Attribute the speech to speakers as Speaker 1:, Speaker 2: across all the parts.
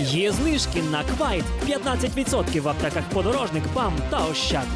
Speaker 1: Є знижки на квайт 15% в аптеках подорожник, ПАМ та Ощад.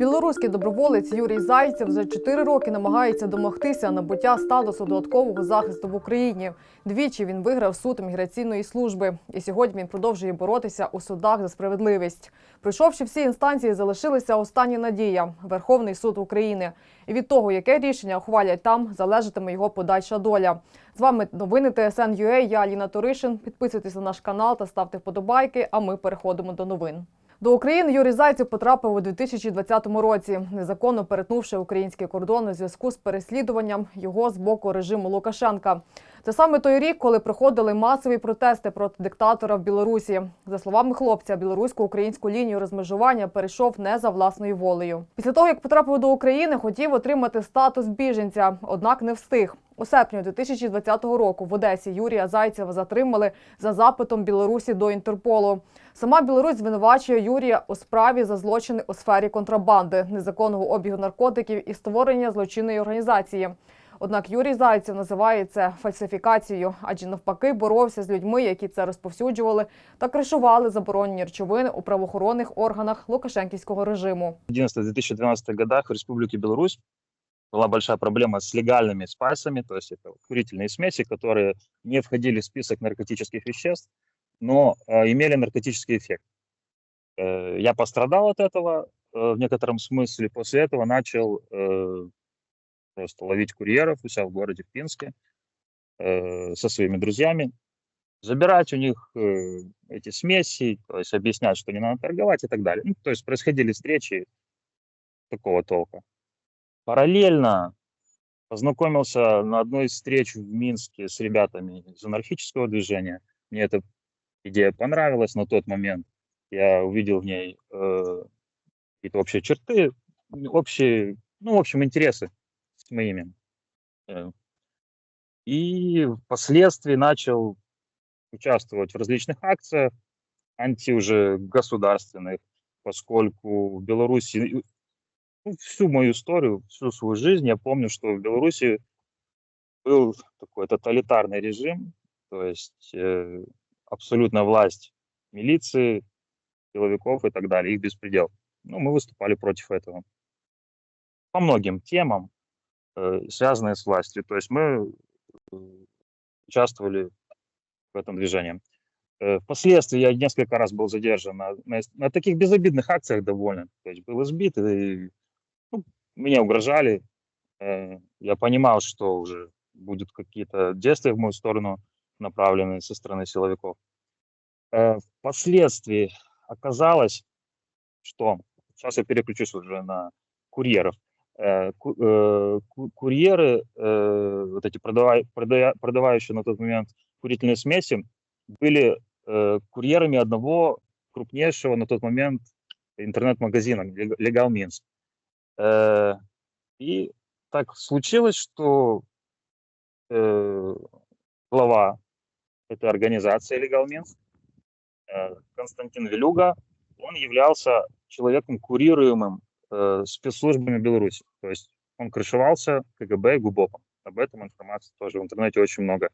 Speaker 2: Білоруський доброволець Юрій Зайцев вже 4 роки намагається домогтися набуття статусу додаткового захисту в Україні. Двічі він виграв суд міграційної служби, і сьогодні він продовжує боротися у судах за справедливість. Пройшовши всі інстанції, залишилася остання надія Верховний суд України. І від того, яке рішення ухвалять там, залежатиме його подальша доля. З вами новини ТСН.UA, Я Аліна Туришин. Підписуйтесь на наш канал та ставте вподобайки. А ми переходимо до новин. До України Юрій Зайцев потрапив у 2020 році, незаконно перетнувши український кордон у зв'язку з переслідуванням його з боку режиму Лукашенка. Це саме той рік, коли проходили масові протести проти диктатора в Білорусі. За словами хлопця, білорусько-українську лінію розмежування перейшов не за власною волею. Після того, як потрапив до України, хотів отримати статус біженця, однак не встиг. У серпні 2020 року в Одесі Юрія Зайцева затримали за запитом Білорусі до Інтерполу. Сама Білорусь звинувачує Юрія у справі за злочини у сфері контрабанди, незаконного обігу наркотиків і створення злочинної організації. Однак Юрій Зайцев називає це фальсифікацією, адже навпаки боровся з людьми, які це розповсюджували та кришували заборонені речовини у правоохоронних органах Лукашенківського режиму.
Speaker 3: В 2011-2012 годах в Республике Беларусь была большая проблема с легальными спайсами, то есть это курительные смеси, которые не входили в список наркотических веществ, но э, имели наркотический эффект. Э, я пострадал от этого э, в некотором смысле. После этого начал э, просто ловить курьеров у себя в городе в Пинске э, со своими друзьями, забирать у них э, эти смеси, то есть объяснять, что не надо торговать и так далее. Ну, то есть происходили встречи такого толка. Параллельно познакомился на одной из встреч в Минске с ребятами из анархического движения. Мне эта идея понравилась на тот момент. Я увидел в ней э, какие-то общие черты, общие, ну, в общем, интересы с моими. Э, И впоследствии начал участвовать в различных акциях, анти уже государственных, поскольку в Беларуси всю мою историю, всю свою жизнь я помню, что в Беларуси был такой тоталитарный режим, то есть э, абсолютная власть милиции, силовиков и так далее, их беспредел. Ну, мы выступали против этого. По многим темам, э, связанные с властью. То есть мы э, участвовали в этом движении. Э, Впоследствии я несколько раз был задержан на, на, на таких безобидных акциях довольно. То есть был избит, и ну, мне угрожали. Э, Я понимал, что уже будут какие-то действия в мою сторону направленные со стороны силовиков. Э, Впоследствии оказалось, что сейчас я переключусь уже на курьеров. Э, ку- ку- Курьеры, вот эти продавающие на тот момент курительные смеси, были курьерами одного крупнейшего на тот момент интернет-магазина Минск. Э, И так случилось, что э, глава этой организации Легал Минск, э, Константин Велюга, он являлся человеком, курируемым э, спецслужбами Беларуси. То есть он крышевался КГБ и ГУБОПом. Об этом информации тоже в интернете очень много.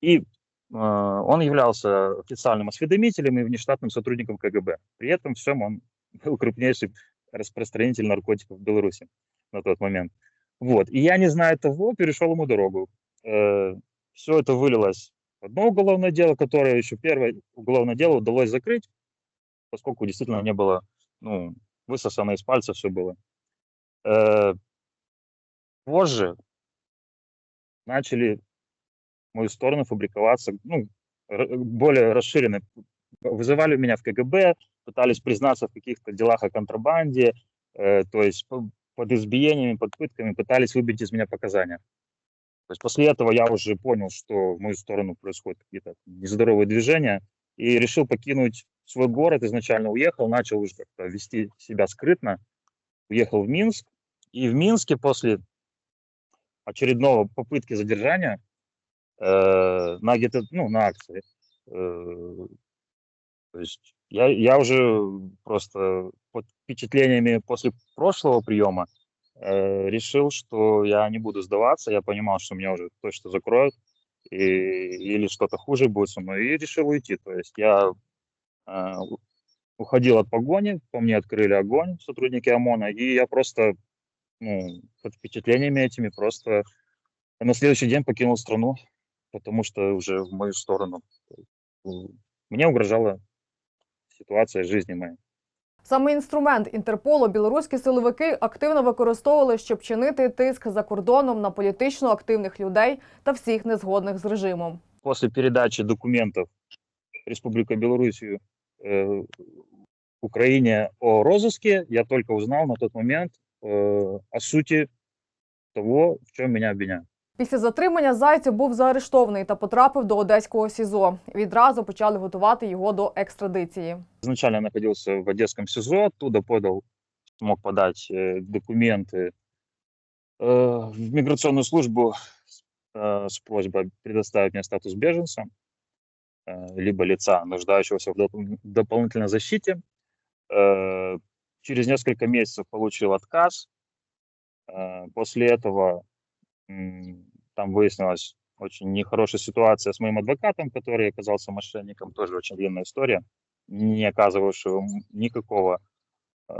Speaker 3: И э, он являлся официальным осведомителем и внештатным сотрудником КГБ. При этом всем он был крупнейший распространитель наркотиков в Беларуси на тот момент. Вот. И я, не зная того, перешел ему дорогу. все это вылилось в одно уголовное дело, которое еще первое уголовное дело удалось закрыть, поскольку действительно не было, ну, высосано из пальца все было. Э, позже начали в мою сторону фабриковаться, ну, более расширенно. Вызывали меня в КГБ, пытались признаться в каких-то делах о контрабанде, э, то есть по- под избиениями, под пытками пытались выбить из меня показания. То есть после этого я уже понял, что в мою сторону происходят какие-то нездоровые движения, и решил покинуть свой город. Изначально уехал, начал уже как-то вести себя скрытно. Уехал в Минск. И в Минске после очередного попытки задержания э, на где-то, ну, на акции, э, то есть я, я уже просто под впечатлениями после прошлого приема э, решил, что я не буду сдаваться. Я понимал, что меня уже точно закроют. и- или что-то хуже будет со мной, и решил уйти. То есть я э, уходил от погони, по мне открыли огонь сотрудники ОМОНа, и я просто, ну, под впечатлениями этими просто на следующий день покинул страну, потому что уже в мою сторону. Мне угрожала ситуация жизни моей.
Speaker 2: Саме інструмент Інтерполу білоруські силовики активно використовували, щоб чинити тиск за кордоном на політично активних людей та всіх незгодних з режимом.
Speaker 3: После передачи документов Республика Беларусь э, Украине о розыске, я только узнал на тот момент э, о сути того, в чем меня обвиняют.
Speaker 2: Після затримання зайцев був заарештований та потрапив до одеського СІЗО. Відразу почали готувати його до екстрадиції.
Speaker 3: Изначально находился в Одесском СИЗО, оттуда подал, смог подать э, документы э, в миграционную службу э, с просьбой предоставить мне статус беженца, э, либо лица, нуждающегося в доп- дополнительной защите. Э, через несколько месяцев получил отказ. Э, после этого м, там выяснилась очень нехорошая ситуация с моим адвокатом, который оказался мошенником, тоже очень длинная история, не оказывавшего м- никакого э,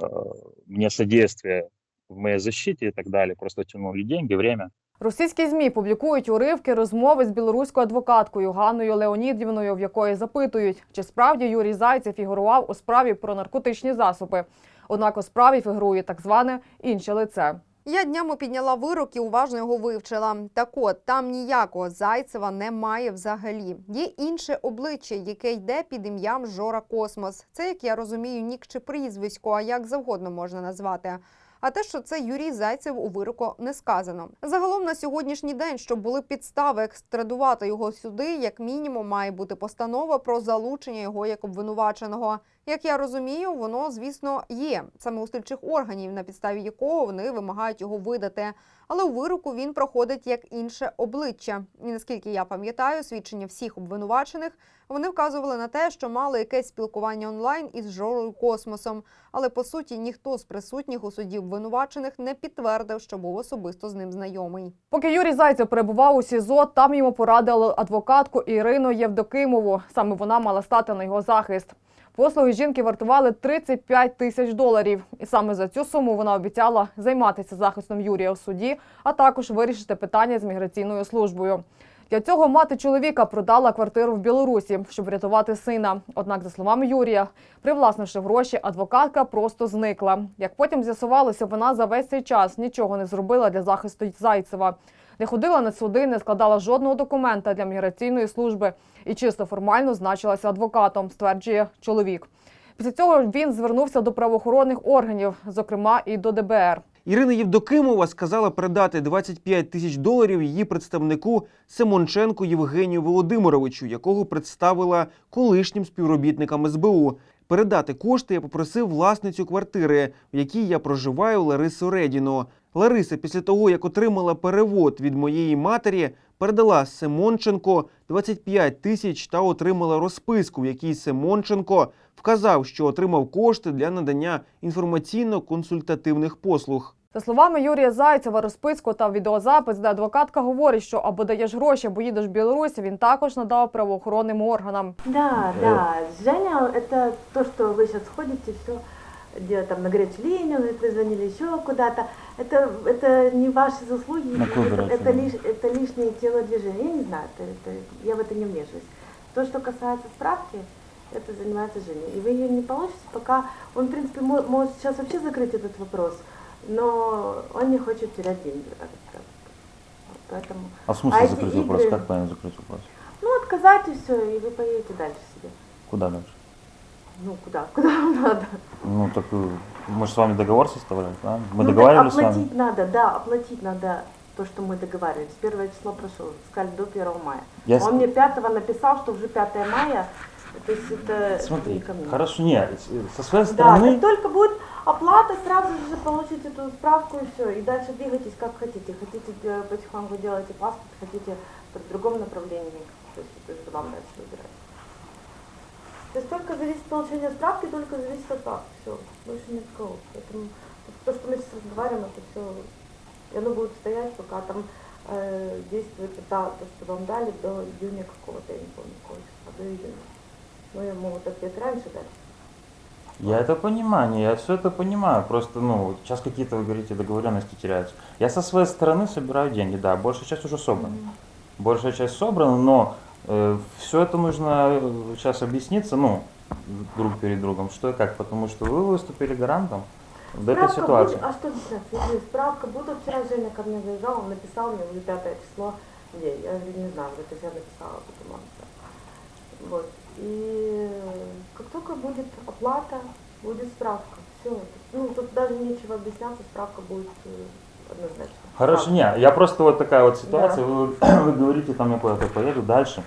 Speaker 3: мне содействия в моей защите и так далее. Просто тянули деньги, время.
Speaker 2: Російські змі публікують уривки розмови з білоруською адвокаткою Ганною Леонідівною, в якої запитують, чи справді Юрій Зайцев фігурував у справі про наркотичні засоби. Однак у справі фігурує так зване інше лице.
Speaker 4: Я днями підняла вирок і уважно його вивчила. Так от, там ніякого Зайцева немає взагалі. Є інше обличчя, яке йде під ім'ям Жора Космос. Це, як я розумію, нік чи прізвисько, а як завгодно можна назвати. А те, що це Юрій Зайцев у вироку не сказано. Загалом на сьогоднішній день, щоб були підстави екстрадувати його сюди, як мінімум, має бути постанова про залучення його як обвинуваченого. Як я розумію, воно, звісно, є саме у слідчих органів, на підставі якого вони вимагають його видати. Але у вироку він проходить як інше обличчя. І наскільки я пам'ятаю, свідчення всіх обвинувачених вони вказували на те, що мали якесь спілкування онлайн із Жорою Космосом. Але по суті ніхто з присутніх у суді обвинувачених не підтвердив, що був особисто з ним знайомий.
Speaker 2: Поки Юрій Зайцев перебував у СІЗО, там йому порадили адвокатку Ірину Євдокимову. Саме вона мала стати на його захист. Послуги жінки вартували 35 тисяч доларів, і саме за цю суму вона обіцяла займатися захистом Юрія у суді, а також вирішити питання з міграційною службою. Для цього мати чоловіка продала квартиру в Білорусі, щоб врятувати сина. Однак, за словами Юрія, привласнивши гроші, адвокатка просто зникла. Як потім з'ясувалося, вона за весь цей час нічого не зробила для захисту Зайцева. Не ходила на суди, не складала жодного документа для міграційної служби і чисто формально значилася адвокатом, стверджує чоловік. Після цього він звернувся до правоохоронних органів, зокрема і до ДБР.
Speaker 5: Ірина Євдокимова сказала передати 25 тисяч доларів її представнику Симонченку Євгенію Володимировичу, якого представила колишнім співробітникам СБУ. Передати кошти я попросив власницю квартири, в якій я проживаю Ларису Редіну. Лариса, після того як отримала перевод від моєї матері, передала Симонченко 25 тисяч та отримала розписку, в якій Симонченко вказав, що отримав кошти для надання інформаційно-консультативних послуг.
Speaker 2: За словами Юрія Зайцева, розписку та відеозапис, де адвокатка говорить, що або даєш гроші, або їдеш в Білорусь, він також надав правоохоронним органам.
Speaker 6: Да, да. Женя, это то, что вы сейчас ходите, все, где там на горячую линию, вы позвонили еще куда-то. Это, это не ваши заслуги, это, это, лиш, это лишнее телодвижение. Я не знаю, это, это, я в это не вмешиваюсь. То, что касается справки, это занимается Женя. И вы ее не получите, пока он, в принципе, мо- может сейчас вообще закрыть этот вопрос, но он не хочет терять деньги. Поэтому,
Speaker 7: А в смысле
Speaker 6: А
Speaker 7: закрыть вопрос?
Speaker 6: игры-
Speaker 7: Как правильно закрыть вопрос?
Speaker 6: ну, отказать и все, и вы поедете дальше себе.
Speaker 7: Куда дальше?
Speaker 6: Ну, куда? Куда вам надо?
Speaker 7: Ну так э, мы же с вами договор составляли, да? Мы
Speaker 6: Ну,
Speaker 7: договаривались с вами.
Speaker 6: оплатить надо, да, оплатить надо то, что мы договаривались. Первое число прошло, сказали до 1 мая.
Speaker 7: Я
Speaker 6: Он мне 5 написал, что уже 5 мая, то есть это
Speaker 7: Смотри,
Speaker 6: не ко мне.
Speaker 7: хорошо, нет, с- со своей
Speaker 6: Да,
Speaker 7: стороны,
Speaker 6: как только будет оплата, сразу же получите эту справку и все. И дальше двигайтесь как хотите. Хотите э, потихоньку делайте паспорт, хотите в другом направлении. То есть это уже вам дальше выбирать. То есть только зависит получение справки, только зависит от вас. Все, больше никакого. Поэтому то, что мы сейчас разговариваем, это все, и оно будет стоять, пока там э, действует та, то, что вам дали до июня какого-то, я не помню, какого числа, до июня. Ну, я могут ответ раньше дать.
Speaker 7: Я это понимаю, я все это понимаю. Просто, ну, сейчас какие-то, вы говорите, договоренности теряются. Я со своей стороны собираю деньги, да, большая часть уже собрана. Большая часть собрана, но все это нужно э, сейчас объясниться, ну, друг перед другом, что и как, потому что вы выступили гарантом в этой
Speaker 6: Справка
Speaker 7: ситуации.
Speaker 6: будет, а что? Извини, Справка будет. Вчера Женя ко мне заезжал, он написал мне уже пятое число, я говорю, не знаю, говорит, я написала потом. Вот. И как только будет оплата, будет справка. Все. Ну, тут даже нечего объясняться, справка будет э, однозначно.
Speaker 7: Хорошо,
Speaker 6: Справка.
Speaker 7: не, я просто вот такая вот ситуация,
Speaker 6: Да.
Speaker 7: вы, вы говорите, там я куда-то поеду дальше.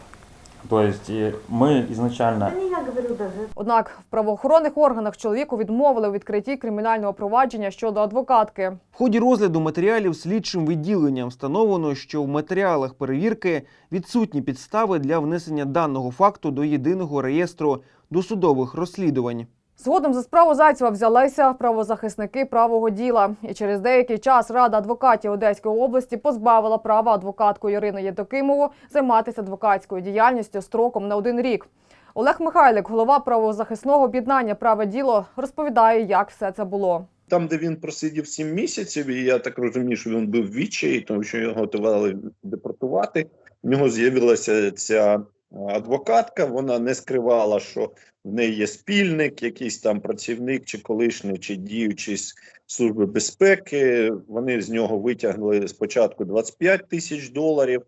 Speaker 7: То есть э, мы изначально
Speaker 6: Да не я говорю даже,
Speaker 2: Однак в правоохоронних органах чоловіку відмовили у відкритті кримінального провадження щодо адвокатки.
Speaker 5: В ході розгляду матеріалів слідчим відділенням встановлено, що в матеріалах перевірки відсутні підстави для внесення даного факту до єдиного реєстру досудових розслідувань.
Speaker 2: Згодом за справу Зайцева взялися правозахисники правого діла. І через деякий час Рада адвокатів Одеської області позбавила права адвокатку Ірину Єдокимову займатися адвокатською діяльністю строком на один рік. Олег Михайлик, голова правозахисного об'єднання Праве діло, розповідає, як все це було.
Speaker 8: Там, де він просидів 7 місяців, і я так розумію, що він був в відчаї, тому що його готували депортувати. В нього з'явилася ця адвокатка. Вона не скривала, що в неї є спільник, якийсь там працівник, чи колишній, чи діючий з служби безпеки. Вони з нього витягнули спочатку 25 тисяч доларів.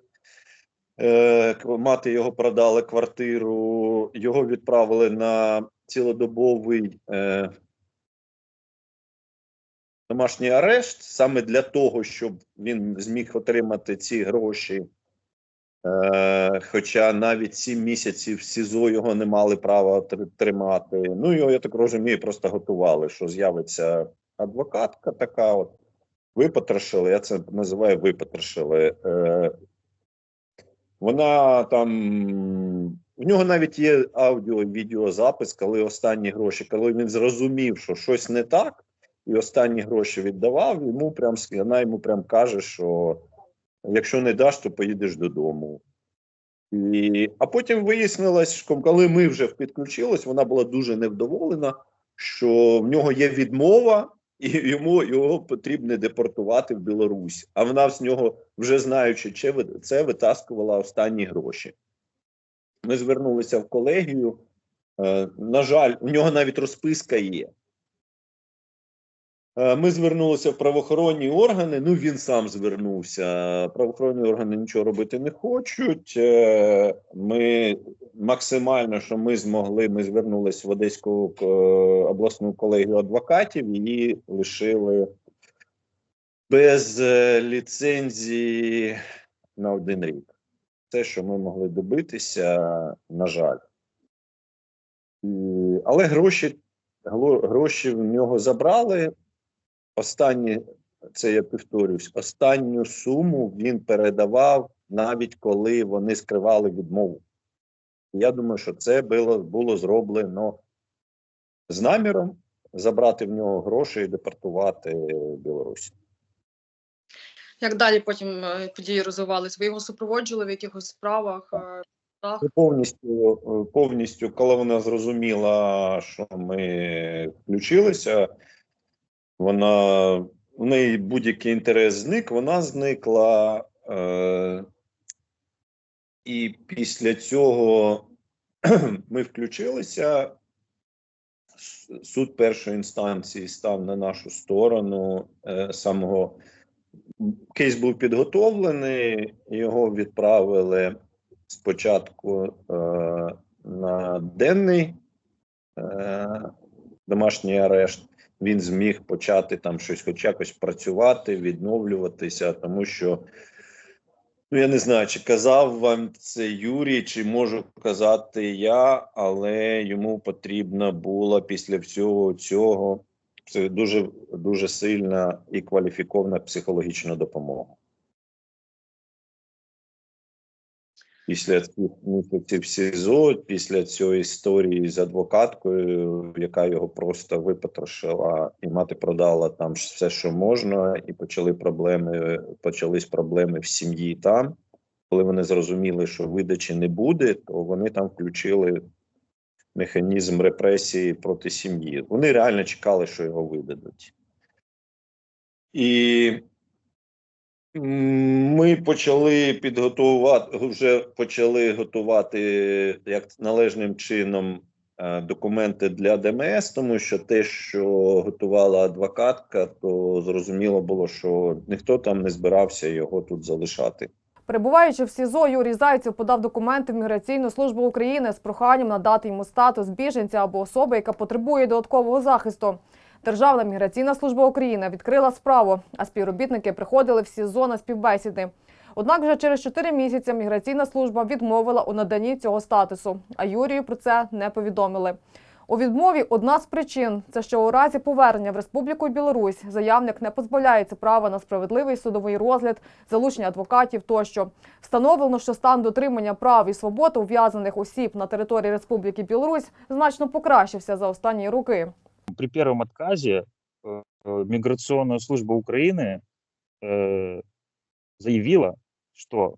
Speaker 8: Е, Мати його продали квартиру, його відправили на цілодобовий е, домашній арешт саме для того, щоб він зміг отримати ці гроші. Е, хоча навіть сім місяців в СІЗО його не мали права тримати. Ну його, я так розумію, просто готували, що з'явиться адвокатка така. От випотрошили. Я це називаю випотрошили. Е, вона там в нього навіть є аудіо відеозапис, коли останні гроші, коли він зрозумів, що щось не так, і останні гроші віддавав, йому прям вона йому прям каже, що якщо не даш, то поїдеш додому. І, а потім вияснилось, що коли ми вже підключились, вона була дуже невдоволена, що в нього є відмова, і йому його потрібно депортувати в Білорусь. А вона з нього, вже знаючи чи це, витаскувала останні гроші. Ми звернулися в колегію. Е, на жаль, у нього навіть розписка є. Е, Ми звернулися в правоохоронні органи. Ну він сам звернувся. Правоохоронні органи нічого робити не хочуть. Е, Ми максимально, що ми змогли, ми звернулися в Одеську е, обласну колегію адвокатів. Її лишили без ліцензії на один рік. Те, що ми могли добитися, на жаль. Але гроші, гроші в нього забрали. Останні, це я повторюсь, останню суму він передавав навіть коли вони скривали відмову. Я думаю, що це було, було зроблено з наміром забрати в нього гроші і депортувати в Білорусь.
Speaker 9: Як далі потім е, події розвивались? Ви його супроводжували в якихось справах? е,
Speaker 8: Це повністю, е, повністю, коли вона зрозуміла, що ми включилися, вона в неї будь-який інтерес зник, вона зникла. Е, і після цього ми включилися. Суд першої інстанції став на нашу сторону е, самого. Кейс був підготовлений, його відправили спочатку е, на денний е, домашній арешт. Він зміг почати там щось, хоч якось працювати, відновлюватися, тому що ну я не знаю, чи казав вам це Юрій, чи можу казати я, але йому потрібна була після всього цього дуже дуже сильна і кваліфікована психологічна допомога. Після цих місяців СІЗО, після цієї історії з адвокаткою, яка його просто випотрошила, і мати продала там все, що можна, і почали проблеми, почались проблеми в сім'ї там. Коли вони зрозуміли, що видачі не буде, то вони там включили механізм репресії проти сім'ї. Вони реально чекали, що його видадуть. І ми почали підготувати, вже почали готувати як належним чином е, документи для ДМС, тому що те, що готувала адвокатка, то зрозуміло було, що ніхто там не збирався його тут залишати.
Speaker 2: Перебуваючи в СІЗО, Юрій Зайцев подав документи в Міграційну службу України з проханням надати йому статус біженця або особи, яка потребує додаткового захисту. Державна міграційна служба України відкрила справу, а співробітники приходили в СІЗО на співбесіди. Однак вже через 4 місяці міграційна служба відмовила у наданні цього статусу, а Юрію про це не повідомили. У відмові одна з причин це що у разі повернення в Республіку Білорусь заявник не позбавляється права на справедливий судовий розгляд, залучення адвокатів тощо. Встановлено, що стан дотримання прав і свобод ув'язаних осіб на території Республіки Білорусь значно покращився за останні роки.
Speaker 3: При первом отказе э, э, миграционная служба Украины э, заявила, что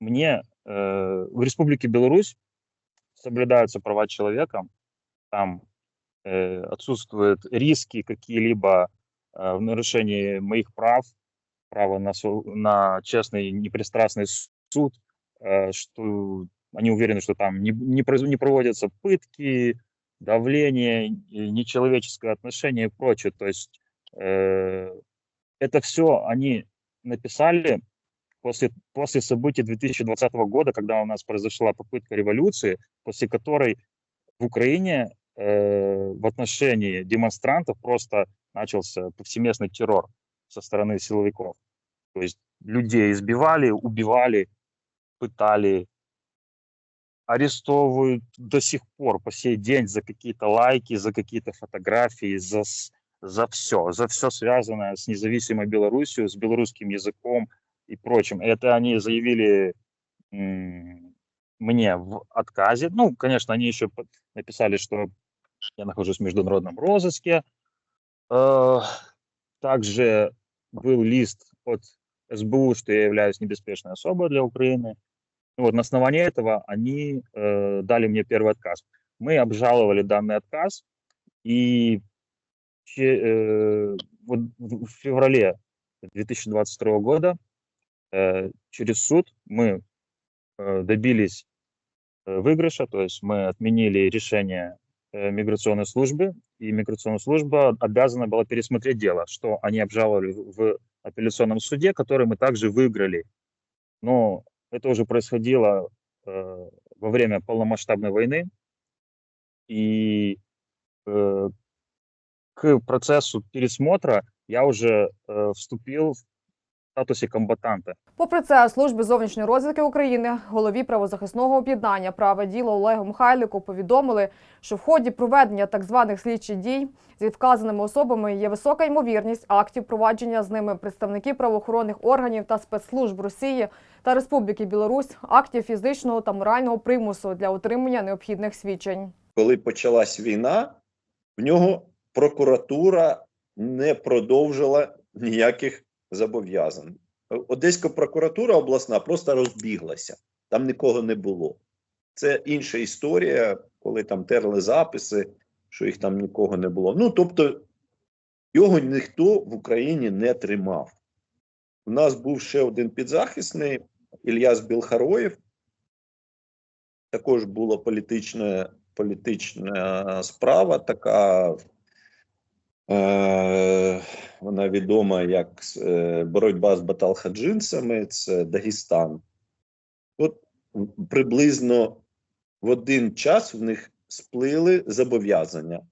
Speaker 3: мне э, в Республике Беларусь соблюдаются права человека, там э, отсутствуют риски какие-либо э, в нарушении моих прав, права на, на честный, непристрастный суд, э, что они уверены, что там не, не, не проводятся пытки, давление, и нечеловеческое отношение и прочее. То есть э, это все они написали после, после событий 2020 года, когда у нас произошла попытка революции, после которой в Украине э, в отношении демонстрантов просто начался повсеместный террор со стороны силовиков. То есть людей избивали, убивали, пытали, арестовывают до сих пор, по сей день, за какие-то лайки, за какие-то фотографии, за, за все, за все связанное с независимой Белоруссией, с белорусским языком и прочим. Это они заявили мне в отказе. Ну, конечно, они еще написали, что я нахожусь в международном розыске. Также был лист от СБУ, что я являюсь небеспечной особой для Украины. Вот, на основании этого они э, дали мне первый отказ. Мы обжаловали данный отказ, и э, вот в феврале 2022 года э, через суд мы э, добились э, выигрыша, то есть мы отменили решение э, миграционной службы, и миграционная служба обязана была пересмотреть дело, что они обжаловали в апелляционном суде, который мы также выиграли. Но это уже происходило э, во время полномасштабной войны, и э, к процессу пересмотра я уже э, вступил в статусе комбатанта.
Speaker 2: Попри це, службі зовнішньої розвідки України, голові правозахисного об'єднання Праве діло Олегу Михайлику повідомили, що в ході проведення так званих слідчих дій зі вказаними особами є висока ймовірність актів провадження з ними представників правоохоронних органів та спецслужб Росії та Республіки Білорусь, актів фізичного та морального примусу для отримання необхідних свідчень.
Speaker 8: коли почалась війна, в нього прокуратура не продовжила ніяких зобов'язань. Одеська прокуратура обласна просто розбіглася, там нікого не було. Це інша історія, коли там терли записи, що їх там нікого не було. Ну тобто його ніхто в Україні не тримав. У нас був ще один підзахисний Ільяс Білхароєв. Також була політична політична справа, така вона відома як е, боротьба з баталхаджинцями, це Дагестан. От приблизно в один час в них сплили зобов'язання.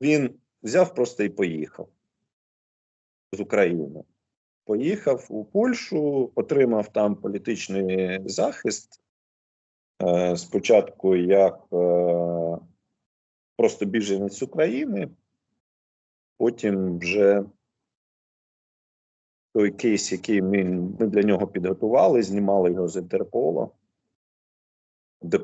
Speaker 8: Він взяв просто і поїхав з України. Поїхав у Польщу, отримав там політичний захист. Е, спочатку як е, просто біженець України, потім вже той кейс, який ми, ми для нього підготували, знімали його з Інтерпола.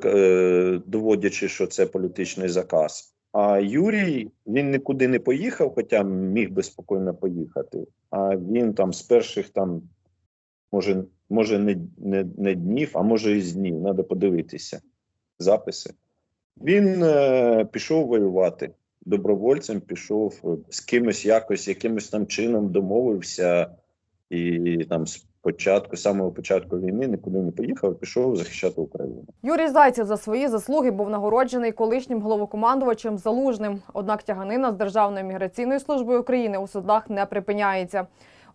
Speaker 8: е, доводячи, що це політичний заказ. А Юрій він нікуди не поїхав, хоча міг би спокійно поїхати. А він там з перших там, може, може не, не, не днів, а може і з днів. Треба подивитися записи. Він е, пішов воювати добровольцем, пішов е, з кимось якось, якимось там чином домовився, і там з початку, самого початку війни нікуди не поїхав, пішов захищати Україну.
Speaker 2: Юрій Зайцев за свої заслуги був нагороджений колишнім головокомандувачем Залужним. Однак тяганина з Державною міграційною службою України у судах не припиняється.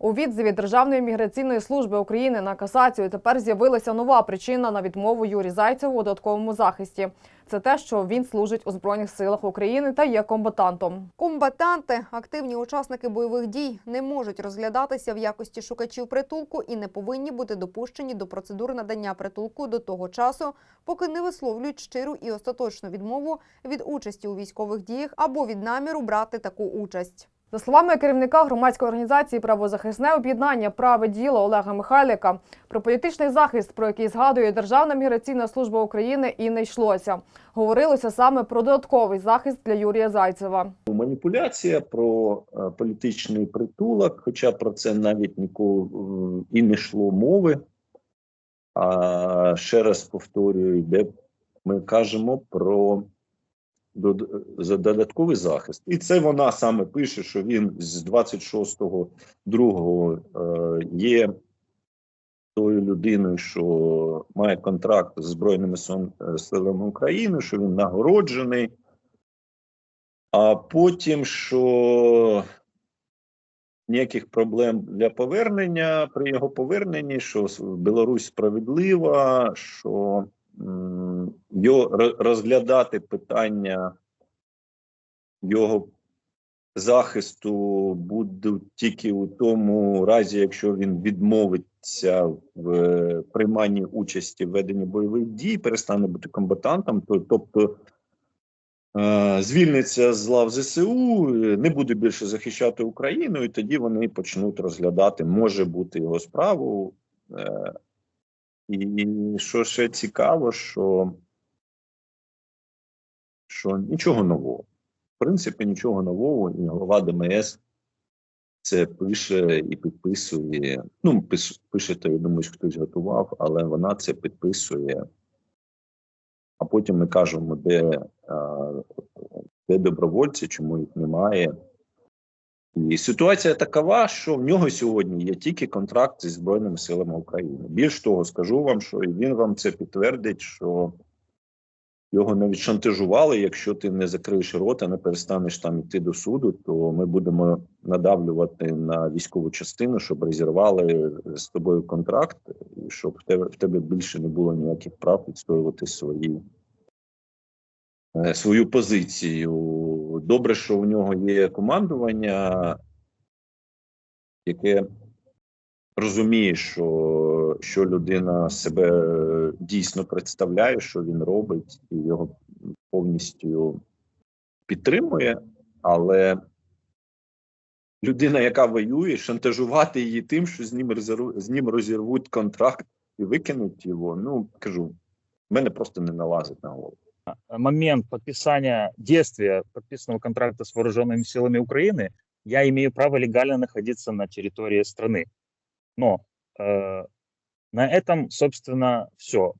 Speaker 2: У відзиві Державної міграційної служби України на касацію тепер з'явилася нова причина на відмову Юрі Зайцеву у додатковому захисті. Це те, що він служить у збройних силах України та є комбатантом.
Speaker 4: Комбатанти, активні учасники бойових дій, не можуть розглядатися в якості шукачів притулку і не повинні бути допущені до процедур надання притулку до того часу, поки не висловлюють щиру і остаточну відмову від участі у військових діях або від наміру брати таку участь.
Speaker 2: За словами керівника громадської організації Правозахисне об'єднання Праве діло Олега Михайлика, про політичний захист, про який згадує Державна міграційна служба України, і не йшлося. Говорилося саме про додатковий захист для Юрія Зайцева.
Speaker 8: Маніпуляція про е, політичний притулок, хоча про це навіть ніколи і не йшло мови. А ще раз повторюю, де ми кажемо про додатковий захист. І це вона саме пише, що він з 26-го другого е, є тою людиною, що має контракт з Збройними е, силами України, що він нагороджений. А потім, що ніяких проблем для повернення при його поверненні, що Білорусь справедлива, що розглядати питання його захисту будуть тільки у тому разі, якщо він відмовиться в е, прийманні участі в веденні бойових дій, перестане бути комбатантом, то тобто е, звільниться з лав ЗСУ, е, не буде більше захищати Україну, і тоді вони почнуть розглядати, може бути його справу. І що ще цікаво, що, що нічого нового. В принципі, нічого нового, і голова ДМС це пише і підписує. Ну, пише, то я думаю, що хтось готував, але вона це підписує. А потім ми кажемо, де, де добровольці, чому їх немає. І ситуація такова, що в нього сьогодні є тільки контракт зі Збройними силами України. Більш того, скажу вам, що він вам це підтвердить, що його навіть шантажували. Якщо ти не закриєш рота, не перестанеш там йти до суду, то ми будемо надавлювати на військову частину, щоб розірвали з тобою контракт, і щоб в тебе в тебе більше не було ніяких прав відстоювати свої е, свою позицію. Добре, що у нього є командування, яке розуміє, що, що людина себе дійсно представляє, що він робить, і його повністю підтримує, але людина, яка воює, шантажувати її тим, що з ним з ним розірвуть контракт і викинуть його. Ну кажу, в мене просто не налазить на голову.
Speaker 3: Момент подписания, действия подписанного контракта с вооруженными силами Украины, я имею право легально находиться на территории страны. Но э, на этом, собственно, все.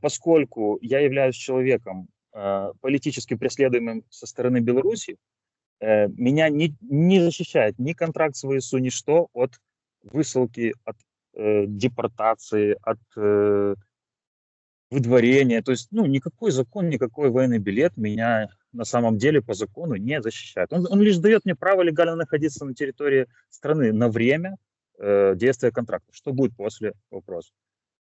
Speaker 3: поскольку я являюсь человеком э, политически преследуемым со стороны Беларуси, э, меня не, не защищает ни контракт с ВСУ, ничто от высылки, от э, депортации, от э, выдворения. То есть, ну, никакой закон, никакой военный билет меня на самом деле по закону не защищает. Он, он лишь дает мне право легально находиться на территории страны на время э, действия контракта. Что будет после? Вопрос.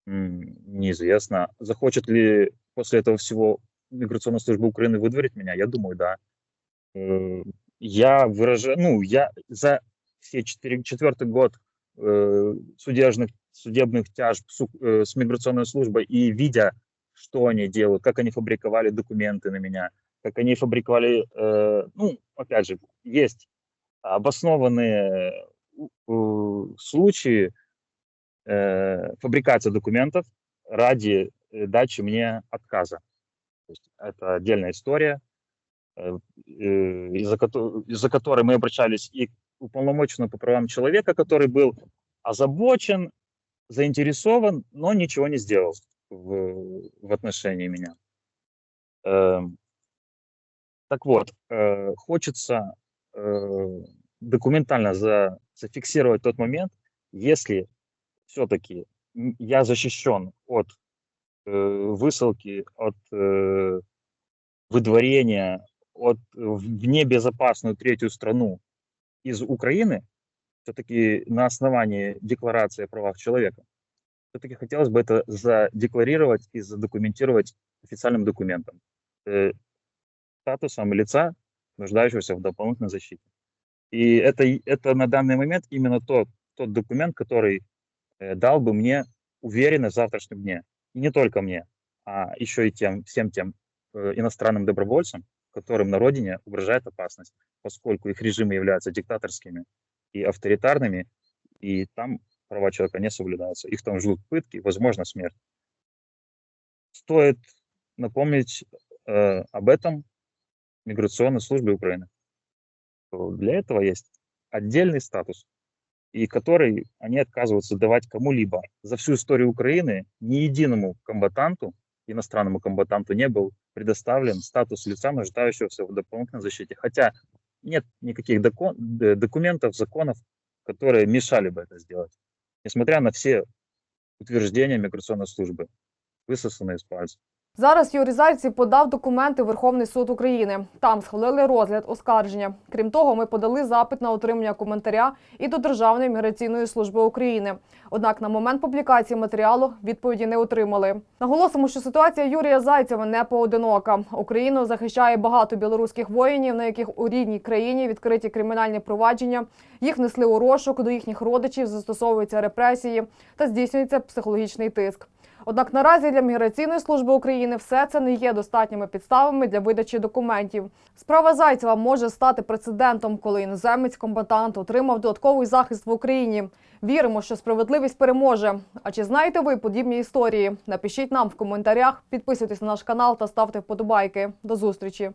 Speaker 3: М, неизвестно. Захочет ли после этого всего миграционная служба Украины выдворить меня? Я думаю, да. Э, я выражаю, ну, я за все четыре, четвертый год э, судебных, судебных тяжб э, с миграционной службой и видя, что они делают, как они фабриковали документы на меня, как они фабриковали, э, ну, опять же, есть обоснованные э, случаи э, фабрикации документов ради э, дачи мне отказа. То есть это отдельная история, э, э, из-за из-за которой мы обращались и к уполномоченному по правам человека, который был озабочен, заинтересован, но ничего не сделал в, в отношении меня. Эм, Так вот, э, хочется э, документально за- зафиксировать тот момент, если все-таки я защищен от э, высылки, от э, выдворения, от э, в небезопасную третью страну из Украины, все-таки на основании Декларации о правах человека, все-таки хотелось бы это задекларировать и задокументировать официальным документом. Э, статусом лица, нуждающегося в дополнительной защите. И это, это на данный момент именно тот, тот документ, который э, дал бы мне уверенность в завтрашнем дне. И не только мне, а еще и тем, всем тем э, иностранным добровольцам, которым на родине угрожает опасность, поскольку их режимы являются диктаторскими и авторитарными, и там права человека не соблюдаются. Их там ждут пытки, возможно, смерть. Стоит напомнить э, об этом миграционной службе Украины. Для этого есть отдельный статус, и который они отказываются давать кому-либо. За всю историю Украины ни единому комбатанту, иностранному комбатанту не был предоставлен статус лица, нуждающегося в дополнительной защите. Хотя нет никаких доко- д- документов, законов, которые мешали бы это сделать. Несмотря на все утверждения миграционной службы, высосанные из пальца.
Speaker 2: Зараз Юрій Зайцев подав документи в Верховний суд України. Там схвалили розгляд оскарження. Крім того, ми подали запит на отримання коментаря і до Державної міграційної служби України. Однак на момент публікації матеріалу відповіді не отримали. Наголосимо, що ситуація Юрія Зайцева не поодинока. Україну захищає багато білоруських воїнів, на яких у рідній країні відкриті кримінальні провадження. Їх несли у розшук до їхніх родичів, застосовуються репресії та здійснюється психологічний тиск. Однак наразі для міграційної служби України все це не є достатніми підставами для видачі документів. Справа Зайцева може стати прецедентом, коли іноземець комбатант отримав додатковий захист в Україні. Віримо, що справедливість переможе. А чи знаєте ви подібні історії? Напишіть нам в коментарях, підписуйтесь на наш канал та ставте вподобайки. До зустрічі.